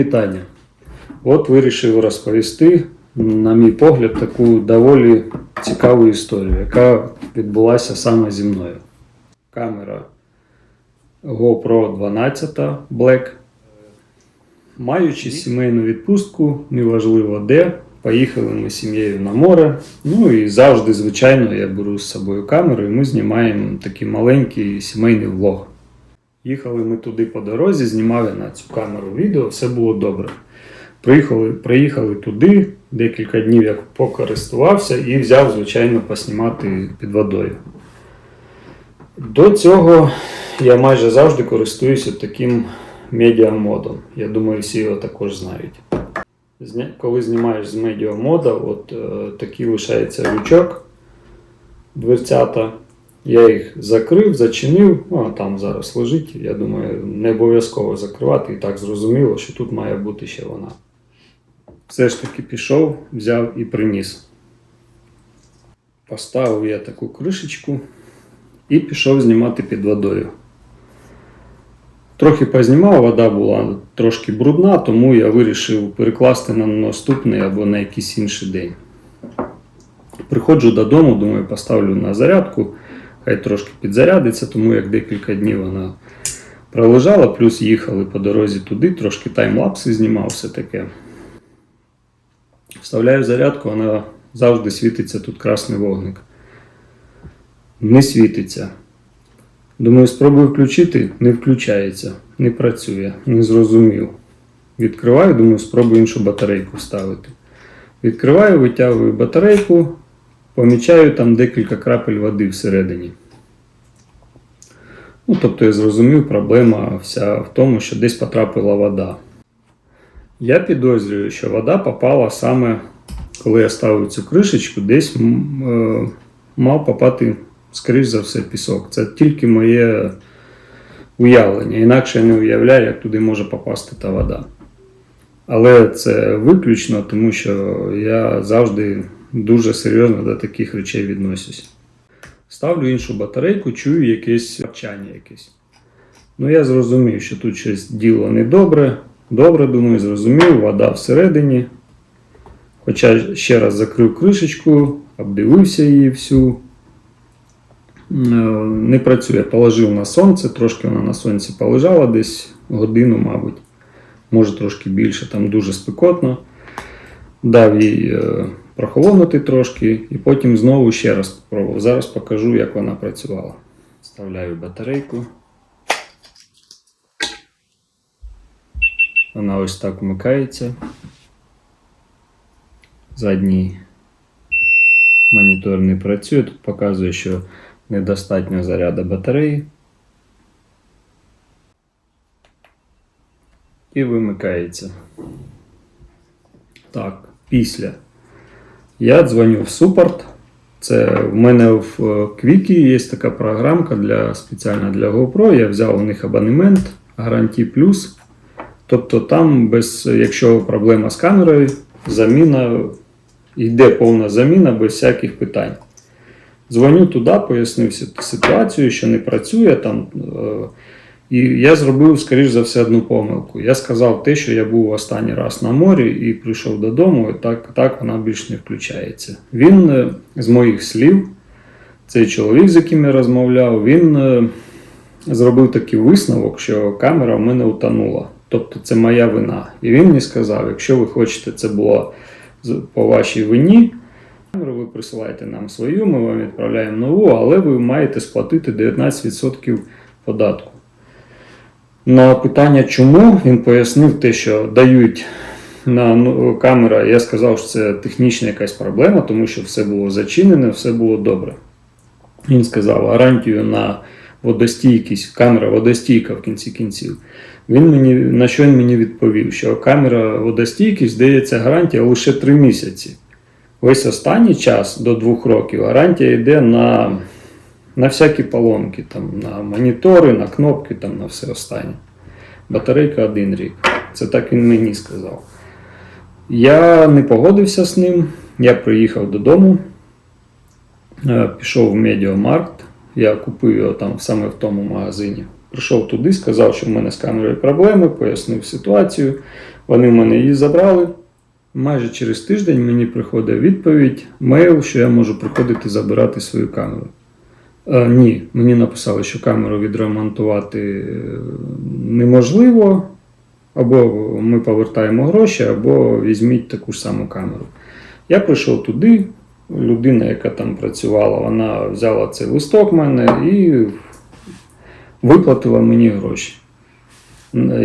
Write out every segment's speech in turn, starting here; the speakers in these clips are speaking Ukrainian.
вітання. От вирішив розповісти, на мій погляд, таку доволі цікаву історію, яка відбулася саме зі мною. Камера GoPro 12 Black. Маючи сімейну відпустку, неважливо де, поїхали ми з сім'єю на море. Ну і завжди, звичайно, я беру з собою камеру, і ми знімаємо такий маленький сімейний влог. Їхали ми туди по дорозі, знімали на цю камеру відео, все було добре. Приїхали, приїхали туди, декілька днів я покористувався і взяв, звичайно, поснімати під водою. До цього я майже завжди користуюся таким медіамодом. Я думаю, всі його також знають. Коли знімаєш з медіамода, от е, такий лишається лючок, дверцята. Я їх закрив, зачинив, ну, а там зараз лежить. Я думаю, не обов'язково закривати, і так зрозуміло, що тут має бути ще вона. Все ж таки пішов, взяв і приніс. Поставив я таку кришечку і пішов знімати під водою. Трохи познімав, вода була трошки брудна, тому я вирішив перекласти на наступний або на якийсь інший день. Приходжу додому, думаю, поставлю на зарядку, хай трошки підзарядиться, тому як декілька днів вона пролежала, плюс їхали по дорозі туди, трошки таймлапси знімав, все таке. Вставляю зарядку, вона завжди світиться тут красний вогник. Не світиться. Думаю, спробую включити, не включається, не працює, не зрозумів. Відкриваю, думаю, спробую іншу батарейку вставити. Відкриваю, витягую батарейку, помічаю там декілька крапель води всередині. Ну, тобто я зрозумів, проблема вся в тому, що десь потрапила вода. Я підозрюю, що вода попала саме, коли я ставив цю кришечку, десь е, мав попати, скоріш за все, пісок. Це тільки моє уявлення. Інакше я не уявляю, як туди може попасти та вода. Але це виключно, тому що я завжди дуже серйозно до таких речей відносюсь. Ставлю іншу батарейку, чую якесь вчання якесь. Ну, я зрозумів, що тут щось діло недобре. Добре, думаю, зрозумів, вода всередині. Хоча ще раз закрив кришечку, обдивився її всю. Е, Не працює. Положив на сонце, трошки вона на сонці полежала десь годину, мабуть. Може трошки більше, там дуже спекотно. Дав їй е, прохолонути трошки і потім знову ще раз спробував. Зараз покажу, як вона працювала. Вставляю батарейку. Вона ось так вмикається. Задній монітор не працює. Тут показує, що недостатньо заряду батареї. І вимикається. Так, після. Я дзвоню в супорт. Це в мене в е, Квікі є така програмка для, спеціальна для GoPro. Я взяв у них абонемент гарантій плюс. Тобто там, без, якщо проблема з камерою, заміна, йде повна заміна без всяких питань. Дзвоню туди, пояснив ситуацію, що не працює там. І я зробив, скоріш за все, одну помилку. Я сказав те, що я був останній раз на морі і прийшов додому, і так, так вона більш не включається. Він е, з моїх слів, цей чоловік, з яким я розмовляв, він е, зробив такий висновок, що камера в мене утонула. Тобто це моя вина. І він мені сказав: якщо ви хочете, це було по вашій вині, камеру ви присилаєте нам свою, ми вам відправляємо нову, але ви маєте сплатити 19% податку. На питання, чому він пояснив те, що дають на ну, камера, я сказав, що це технічна якась проблема, тому що все було зачинене, все було добре. Він сказав гарантію на водостійкість, камера водостійка в кінці кінців. Він мені на що він мені відповів, що камера водостійкість здається гарантія лише 3 місяці. Весь останній час до 2 років гарантія йде на, на всякі поломки, там, на монітори, на кнопки, там, на все останнє. Батарейка один рік. Це так він мені сказав. Я не погодився з ним. Я приїхав додому, е, пішов в Медіамаркт. Я купив його там саме в тому магазині. Прийшов туди, сказав, що в мене з камерою проблеми, пояснив ситуацію. Вони в мене її забрали. Майже через тиждень мені приходить відповідь, мейл, що я можу приходити забирати свою камеру. Е, ні, мені написали, що камеру відремонтувати е, неможливо. Або ми повертаємо гроші, або візьміть таку ж саму камеру. Я прийшов туди, людина, яка там працювала, вона взяла цей листок в мене і виплатила мені гроші.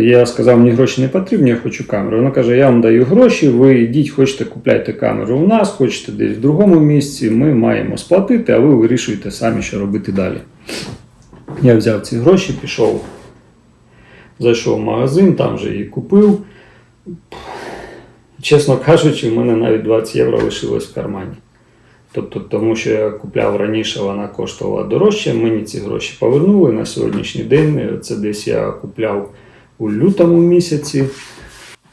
Я сказав, мені гроші не потрібні, я хочу камеру. Вона каже, я вам даю гроші, ви йдіть, хочете купляйте камеру у нас, хочете десь в другому місці, ми маємо сплатити, а ви вирішуєте самі, що робити далі. Я взяв ці гроші, пішов, зайшов в магазин, там вже її купив. Чесно кажучи, в мене навіть 20 євро лишилось в кармані. Тобто, тому що я купляв раніше, вона коштувала дорожче, мені ці гроші повернули на сьогоднішній день. Це десь я купляв у лютому місяці.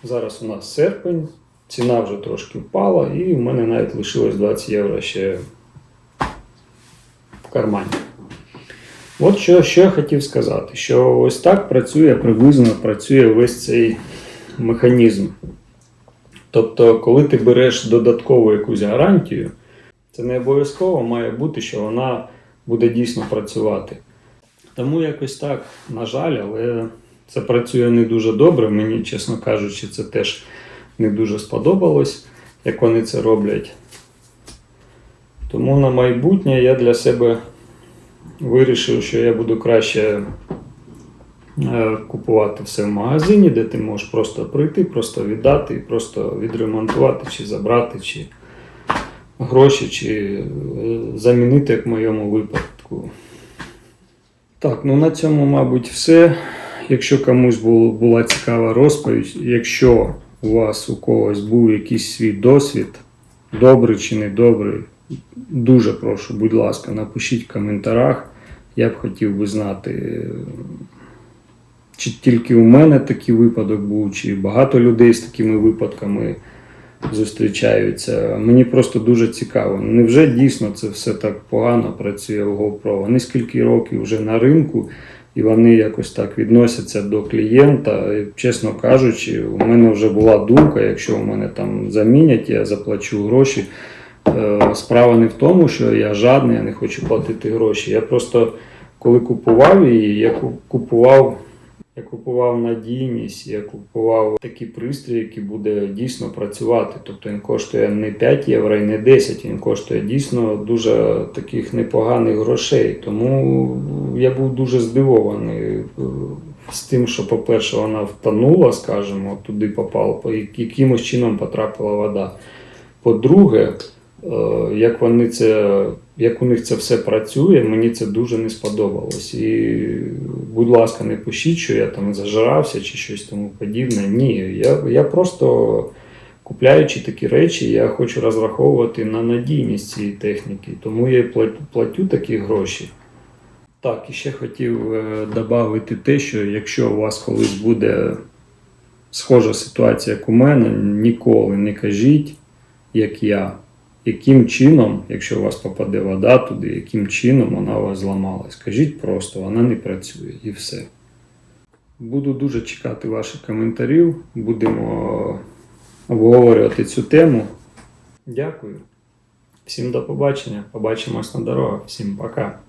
Зараз у нас серпень, ціна вже трошки впала, і в мене навіть лишилось 20 євро ще в кармані. От що, що я хотів сказати, що ось так працює приблизно працює весь цей механізм. Тобто, коли ти береш додаткову якусь гарантію, це не обов'язково має бути, що вона буде дійсно працювати. Тому якось так, на жаль, але це працює не дуже добре. Мені, чесно кажучи, це теж не дуже сподобалось, як вони це роблять. Тому на майбутнє я для себе вирішив, що я буду краще е, купувати все в магазині, де ти можеш просто прийти, просто віддати, просто відремонтувати, чи забрати, чи гроші, чи е, замінити, як в моєму випадку. Так, ну на цьому, мабуть, все. Якщо комусь було, була цікава розповідь, якщо у вас у когось був якийсь свій досвід, добрий чи недобрий, дуже прошу, будь ласка, напишіть в коментарях. Я б хотів би знати, чи тільки у мене такий випадок був, чи багато людей з такими випадками зустрічаються. Мені просто дуже цікаво. Невже дійсно це все так погано працює у GoPro? Вони скільки років вже на ринку, і вони якось так відносяться до клієнта. І, чесно кажучи, у мене вже була думка, якщо у мене там замінять, я заплачу гроші. Е, Справа не в тому, що я жадний, я не хочу платити гроші. Я просто коли купував її, я купував. Я купував надійність, я купував такі пристрої, які буде дійсно працювати. Тобто він коштує не 5 євро і не 10, він коштує дійсно дуже таких непоганих грошей. Тому я був дуже здивований е, з тим, що, по-перше, вона втонула, скажімо, туди попала, по якимось чином потрапила вода. По-друге, е, як вони це, як у них це все працює, мені це дуже не сподобалось. І, будь ласка, не пишіть, що я там зажирався чи щось тому подібне. Ні, я, я просто купляючи такі речі, я хочу розраховувати на надійність цієї техніки, тому я платю, такі гроші. Так, і ще хотів додати те, що якщо у вас колись буде схожа ситуація, як у мене, ніколи не кажіть, як я, яким чином, якщо у вас попаде вода туди, яким чином вона у вас зламалась. Скажіть просто, вона не працює і все. Буду дуже чекати ваших коментарів. Будемо обговорювати цю тему. Дякую. Всім до побачення. Побачимось на дорогах. Всім пока.